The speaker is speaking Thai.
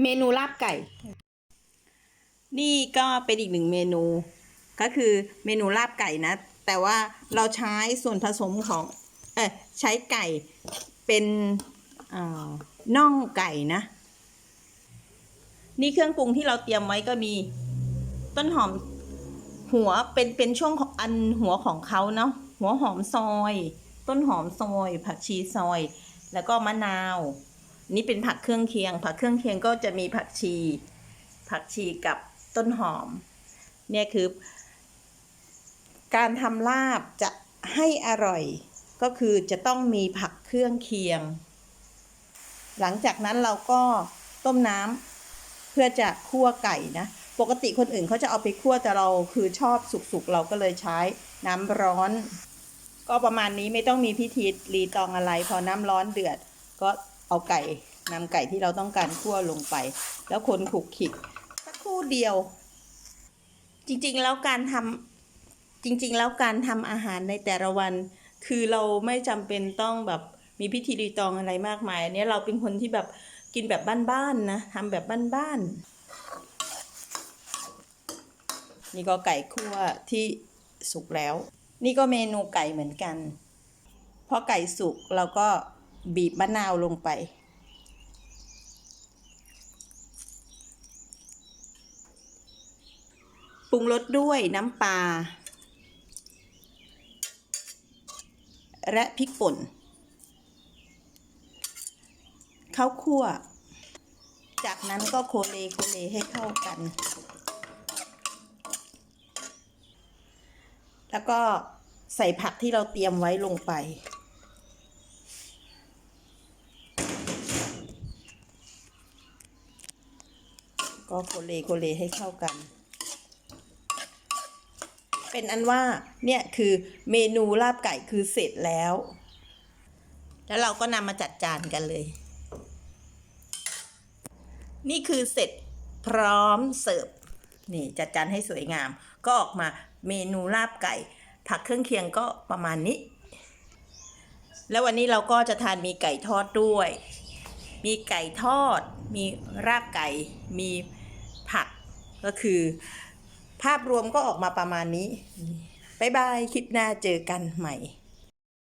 เมนูลาบไก่ นี่ก็เป็นอีกหนึ่งเมนู ก็คือเมนูลาบไก่นะ แต่ว่าเราใช้ส่วนผสมของ เออใช้ไก่เป็นอ่อน่องไก่นะ นี่เครื่องปรุงที่เราเตรียมไว้ก็มีต้นหอมหัวเป็นเป็นช่วงของอันหัวของเขาเนาะหัวหอมซอย ต้นหอมซอย ผักชีซอย แล้วก็มะนาว นี่เป็นผักเครื่องเคียง ผักเครื่องเคียงก็จะมีผักชี ผักชีกับต้นหอม เนี่ยคือ การทำลาบจะให้อร่อย ก็คือจะต้องมีผักเครื่องเคียง หลังจากนั้นเราก็ต้มน้ำเพื่อจะคั่วไก่นะ ปกติคนอื่นเขาจะเอาไปคั่วแต่เราคือชอบสุกๆ เราก็เลยใช้น้ำร้อน ก็ประมาณนี้ไม่ต้องมีพิธีรีตองอะไร พอน้ำร้อนเดือดก็ เอาไก่นำไก่ที่เราต้องการคั่วลงไป แล้วคนขลุกขลิกสักครู่เดียว จริงๆแล้วการทำจริง ๆ แล้วการทำอาหารในแต่ละวัน คือเราไม่จำเป็นต้องแบบมีพิธีรีตองอะไรมากมายอันนี้เราเป็นคนที่แบบกินแบบบ้านๆนะทำแบบบ้านๆนี่ก็ไก่คั่วที่สุกแล้ว นี่ก็เมนูไก่เหมือนกันพอไก่สุกเราก็ บีบมะนาวลงไป ปรุงรสด้วยน้ำปลา และพริกป่นข้าวคั่ว จากนั้นก็โคเลโคเลให้เข้ากัน แล้วก็ใส่ผักที่เราเตรียมไว้ลงไป ก็โคเลโคเลให้เข้ากัน เป็นอันว่าเนี่ยคือเมนูลาบไก่คือเสร็จแล้ว แล้วเราก็นำมาจัดจานกันเลย นี่คือเสร็จพร้อมเสิร์ฟนี่จัดจานให้สวยงาม ก็ออกมาเมนูลาบไก่ ผักเครื่องเคียงก็ประมาณนี้ แล้ววันนี้เราก็จะทานมีไก่ทอดด้วย มีไก่ทอด มีราบไก่ มี ผักก็คือ ภาพรวมก็ออกมาประมาณนี้บายบาย คลิปหน้าเจอกันใหม่